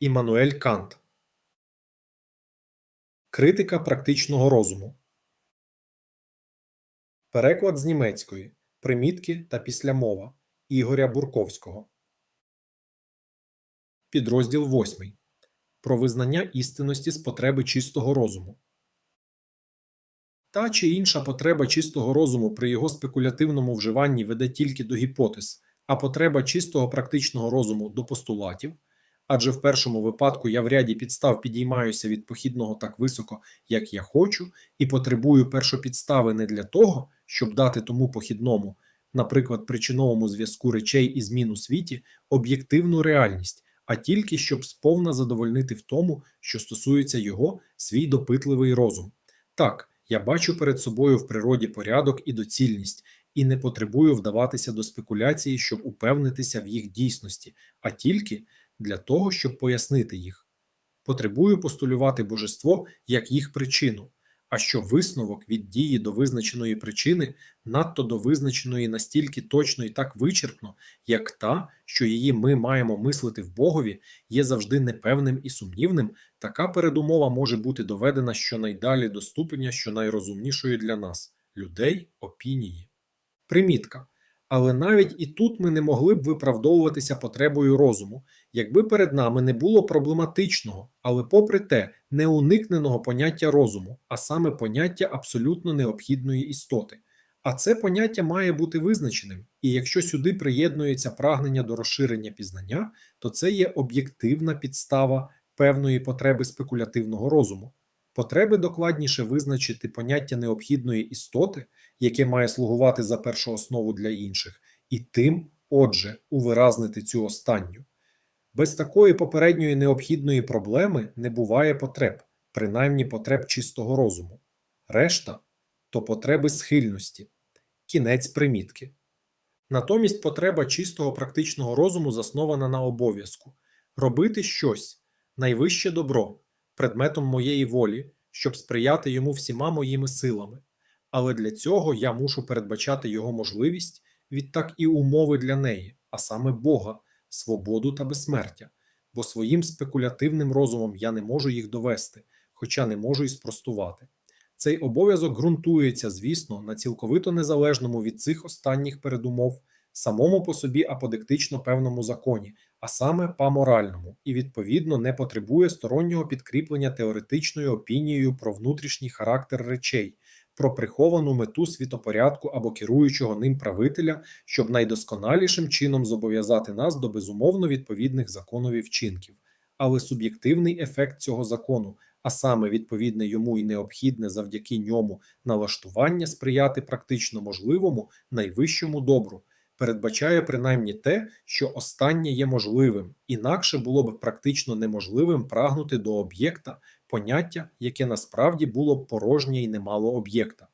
Іммануель Кант. Критика практичного розуму. Переклад з німецької. Примітки та післямова. Ігоря Бурковського. Підрозділ 8 Про визнання істинності з потреби чистого розуму. Та чи інша потреба чистого розуму при його спекулятивному вживанні веде тільки до гіпотез, а потреба чистого практичного розуму до постулатів адже в першому випадку я в ряді підстав підіймаюся від похідного так високо, як я хочу, і потребую першопідстави не для того, щоб дати тому похідному, наприклад, причиновому зв'язку речей і змін у світі, об'єктивну реальність, а тільки щоб сповна задовольнити в тому, що стосується його, свій допитливий розум. Так, я бачу перед собою в природі порядок і доцільність. І не потребую вдаватися до спекуляції, щоб упевнитися в їх дійсності, а тільки для того, щоб пояснити їх. Потребую постулювати божество як їх причину, а що висновок від дії до визначеної причини надто до визначеної настільки точно і так вичерпно, як та, що її ми маємо мислити в Богові, є завжди непевним і сумнівним, така передумова може бути доведена щонайдалі до ступеня щонайрозумнішої для нас людей опінії. Примітка. Але навіть і тут ми не могли б виправдовуватися потребою розуму, якби перед нами не було проблематичного, але, попри те, неуникненого поняття розуму, а саме поняття абсолютно необхідної істоти. А це поняття має бути визначеним, і якщо сюди приєднується прагнення до розширення пізнання, то це є об'єктивна підстава певної потреби спекулятивного розуму. Потреби докладніше визначити поняття необхідної істоти, яке має слугувати за першу основу для інших, і тим, отже, увиразнити цю останню. Без такої попередньої необхідної проблеми не буває потреб, принаймні потреб чистого розуму. Решта то потреби схильності, кінець примітки. Натомість потреба чистого практичного розуму заснована на обов'язку робити щось найвище добро предметом моєї волі, щоб сприяти йому всіма моїми силами, але для цього я мушу передбачати його можливість, відтак і умови для неї, а саме Бога, свободу та безсмертя, бо своїм спекулятивним розумом я не можу їх довести, хоча не можу і спростувати. Цей обов'язок ґрунтується, звісно, на цілковито незалежному від цих останніх передумов, самому по собі аподектично певному законі, а саме паморальному, і відповідно не потребує стороннього підкріплення теоретичною опінією про внутрішній характер речей, про приховану мету світопорядку або керуючого ним правителя, щоб найдосконалішим чином зобов'язати нас до безумовно відповідних законові вчинків. Але суб'єктивний ефект цього закону, а саме відповідне йому і необхідне завдяки ньому налаштування сприяти практично можливому найвищому добру передбачає принаймні те, що останнє є можливим, інакше було б практично неможливим прагнути до об'єкта, поняття, яке насправді було б порожнє і не мало об'єкта.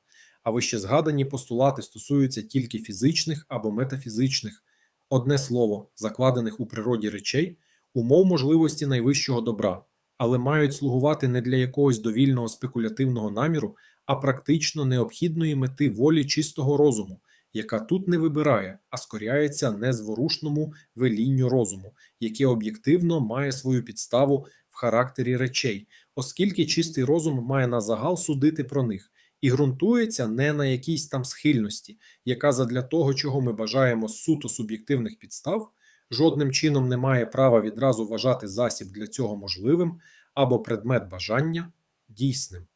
А вище згадані постулати стосуються тільки фізичних або метафізичних, одне слово, закладених у природі речей, умов можливості найвищого добра, але мають слугувати не для якогось довільного спекулятивного наміру, а практично необхідної мети волі чистого розуму, яка тут не вибирає, а скоряється незворушному велінню розуму, яке об'єктивно має свою підставу в характері речей, оскільки чистий розум має на загал судити про них. І ґрунтується не на якійсь там схильності, яка задля того, чого ми бажаємо суто суб'єктивних підстав, жодним чином не має права відразу вважати засіб для цього можливим або предмет бажання дійсним.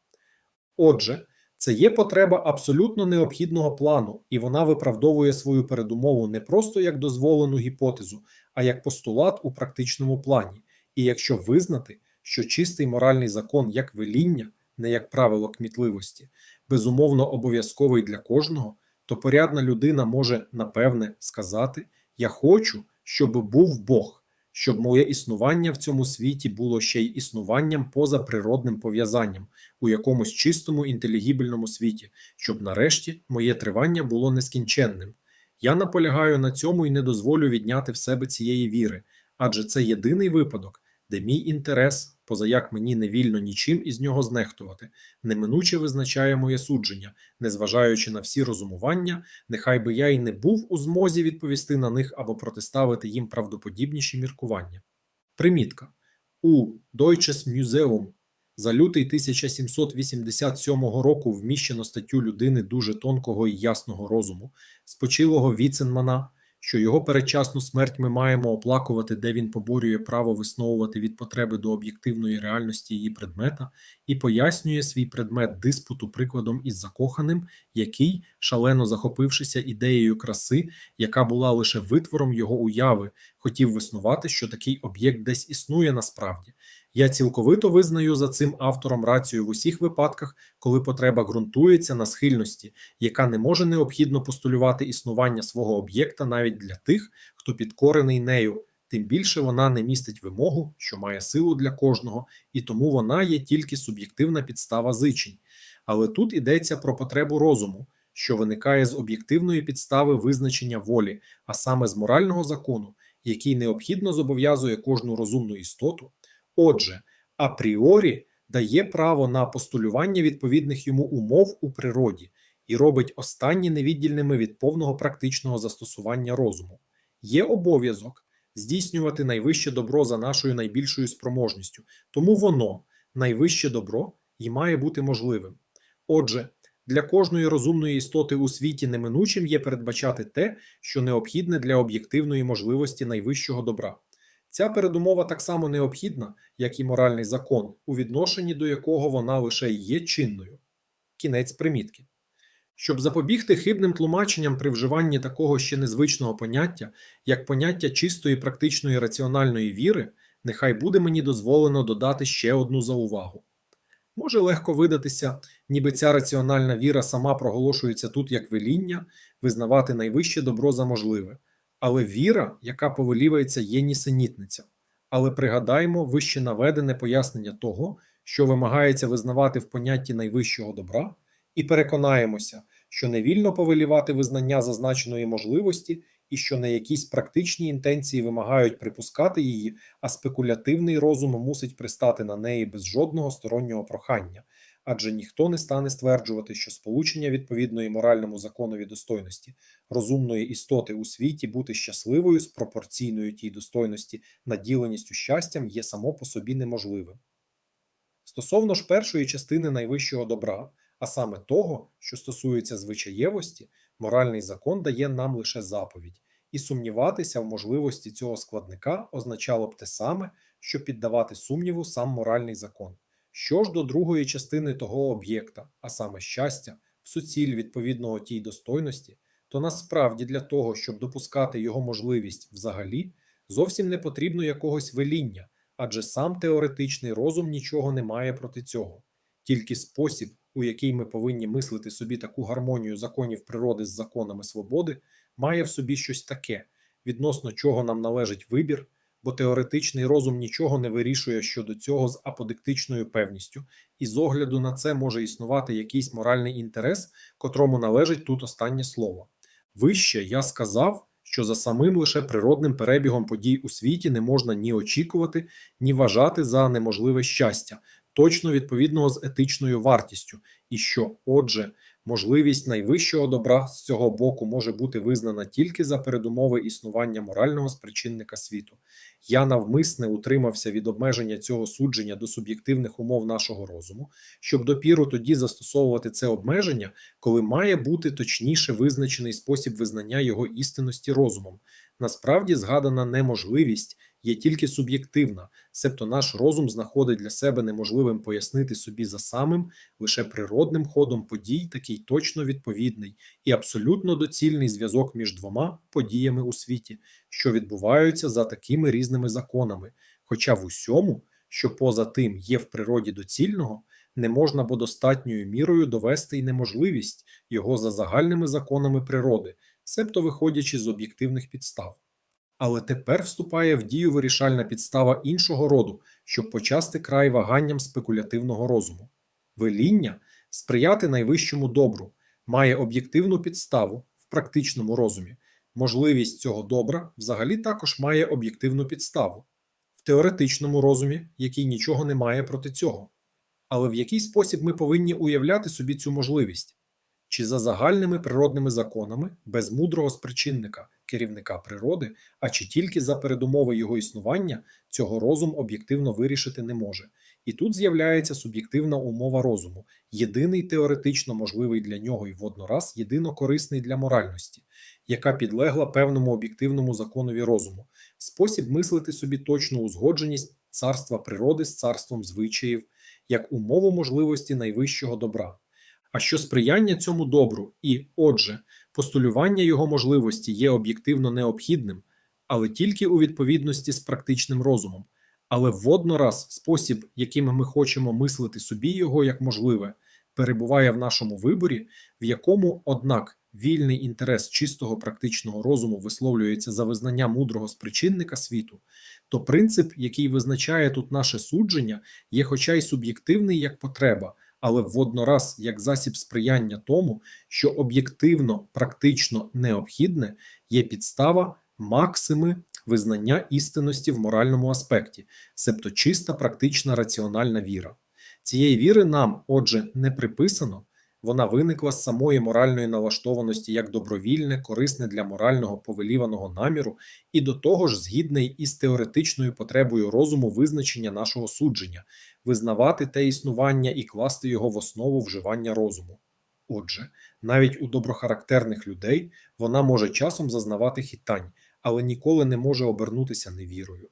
Отже, це є потреба абсолютно необхідного плану, і вона виправдовує свою передумову не просто як дозволену гіпотезу, а як постулат у практичному плані. І якщо визнати, що чистий моральний закон як веління, не як правило кмітливості, безумовно обов'язковий для кожного, то порядна людина може напевне сказати: Я хочу, щоб був Бог щоб моє існування в цьому світі було ще й існуванням поза природним пов'язанням у якомусь чистому інтелігібельному світі, щоб нарешті моє тривання було нескінченним. Я наполягаю на цьому і не дозволю відняти в себе цієї віри, адже це єдиний випадок, де мій інтерес позаяк мені не вільно нічим із нього знехтувати, неминуче визначає моє судження, незважаючи на всі розумування, нехай би я й не був у змозі відповісти на них або протиставити їм правдоподібніші міркування. Примітка. у Deutsches Museum за лютий 1787 року вміщено статтю людини дуже тонкого і ясного розуму, спочилого Віценмана, що його передчасну смерть ми маємо оплакувати, де він поборює право висновувати від потреби до об'єктивної реальності її предмета, і пояснює свій предмет диспуту прикладом із закоханим, який, шалено захопившися ідеєю краси, яка була лише витвором його уяви, хотів виснувати, що такий об'єкт десь існує насправді. Я цілковито визнаю за цим автором рацію в усіх випадках, коли потреба ґрунтується на схильності, яка не може необхідно постулювати існування свого об'єкта навіть для тих, хто підкорений нею, тим більше вона не містить вимогу, що має силу для кожного, і тому вона є тільки суб'єктивна підстава зичень. Але тут йдеться про потребу розуму, що виникає з об'єктивної підстави визначення волі, а саме з морального закону, який необхідно зобов'язує кожну розумну істоту. Отже, апріорі дає право на постулювання відповідних йому умов у природі і робить останні невіддільними від повного практичного застосування розуму. Є обов'язок здійснювати найвище добро за нашою найбільшою спроможністю, тому воно, найвище добро, і має бути можливим. Отже, для кожної розумної істоти у світі неминучим є передбачати те, що необхідне для об'єктивної можливості найвищого добра. Ця передумова так само необхідна, як і моральний закон, у відношенні до якого вона лише є чинною. Кінець примітки. Щоб запобігти хибним тлумаченням при вживанні такого ще незвичного поняття, як поняття чистої практичної раціональної віри, нехай буде мені дозволено додати ще одну заувагу. Може легко видатися, ніби ця раціональна віра сама проголошується тут як веління, визнавати найвище добро за можливе. Але віра, яка повелівається, є нісенітниця. Але пригадаймо вище наведене пояснення того, що вимагається визнавати в понятті найвищого добра, і переконаємося, що не вільно повелівати визнання зазначеної можливості і що не якісь практичні інтенції вимагають припускати її, а спекулятивний розум мусить пристати на неї без жодного стороннього прохання, адже ніхто не стане стверджувати, що сполучення відповідної моральному законові достойності розумної істоти у світі бути щасливою з пропорційною тій достойності наділеністю щастям є само по собі неможливим. Стосовно ж першої частини найвищого добра, а саме того, що стосується звичаєвості, моральний закон дає нам лише заповідь, і сумніватися в можливості цього складника означало б те саме, що піддавати сумніву сам моральний закон. Що ж до другої частини того об'єкта, а саме щастя, в суціль відповідного тій достойності, то насправді для того, щоб допускати його можливість взагалі, зовсім не потрібно якогось веління, адже сам теоретичний розум нічого не має проти цього. Тільки спосіб, у який ми повинні мислити собі таку гармонію законів природи з законами свободи, має в собі щось таке, відносно чого нам належить вибір, бо теоретичний розум нічого не вирішує щодо цього з аподиктичною певністю, і з огляду на це може існувати якийсь моральний інтерес, котрому належить тут останнє слово. Вище я сказав, що за самим лише природним перебігом подій у світі не можна ні очікувати, ні вважати за неможливе щастя, точно відповідного з етичною вартістю, і що, отже, можливість найвищого добра з цього боку може бути визнана тільки за передумови існування морального спричинника світу. Я навмисне утримався від обмеження цього судження до суб'єктивних умов нашого розуму, щоб допіру тоді застосовувати це обмеження, коли має бути точніше визначений спосіб визнання його істинності розумом. Насправді згадана неможливість є тільки суб'єктивна, себто наш розум знаходить для себе неможливим пояснити собі за самим лише природним ходом подій такий точно відповідний і абсолютно доцільний зв'язок між двома подіями у світі, що відбуваються за такими різними законами, хоча в усьому, що поза тим є в природі доцільного, не можна бо достатньою мірою довести й неможливість його за загальними законами природи, себто виходячи з об'єктивних підстав. Але тепер вступає в дію вирішальна підстава іншого роду, щоб почасти край ваганням спекулятивного розуму. Веління сприяти найвищому добру має об'єктивну підставу в практичному розумі. Можливість цього добра взагалі також має об'єктивну підставу в теоретичному розумі, який нічого не має проти цього. Але в який спосіб ми повинні уявляти собі цю можливість? Чи за загальними природними законами без мудрого спричинника, керівника природи, а чи тільки за передумови його існування цього розум об'єктивно вирішити не може. І тут з'являється суб'єктивна умова розуму, єдиний теоретично можливий для нього і воднораз єдино корисний для моральності, яка підлегла певному об'єктивному законові розуму, спосіб мислити собі точну узгодженість царства природи з царством звичаїв, як умову можливості найвищого добра. А що сприяння цьому добру і, отже, постулювання його можливості є об'єктивно необхідним, але тільки у відповідності з практичним розумом. Але воднораз спосіб, яким ми хочемо мислити собі його як можливе, перебуває в нашому виборі, в якому, однак, вільний інтерес чистого практичного розуму висловлюється за визнання мудрого спричинника світу, то принцип, який визначає тут наше судження, є хоча й суб'єктивний як потреба, але воднораз як засіб сприяння тому, що об'єктивно, практично необхідне є підстава максими визнання істинності в моральному аспекті, себто чиста практична раціональна віра. Цієї віри нам, отже, не приписано, вона виникла з самої моральної налаштованості як добровільне, корисне для морального повеліваного наміру, і до того ж згідне із теоретичною потребою розуму визначення нашого судження, визнавати те існування і класти його в основу вживання розуму. Отже, навіть у доброхарактерних людей вона може часом зазнавати хитань, але ніколи не може обернутися невірою.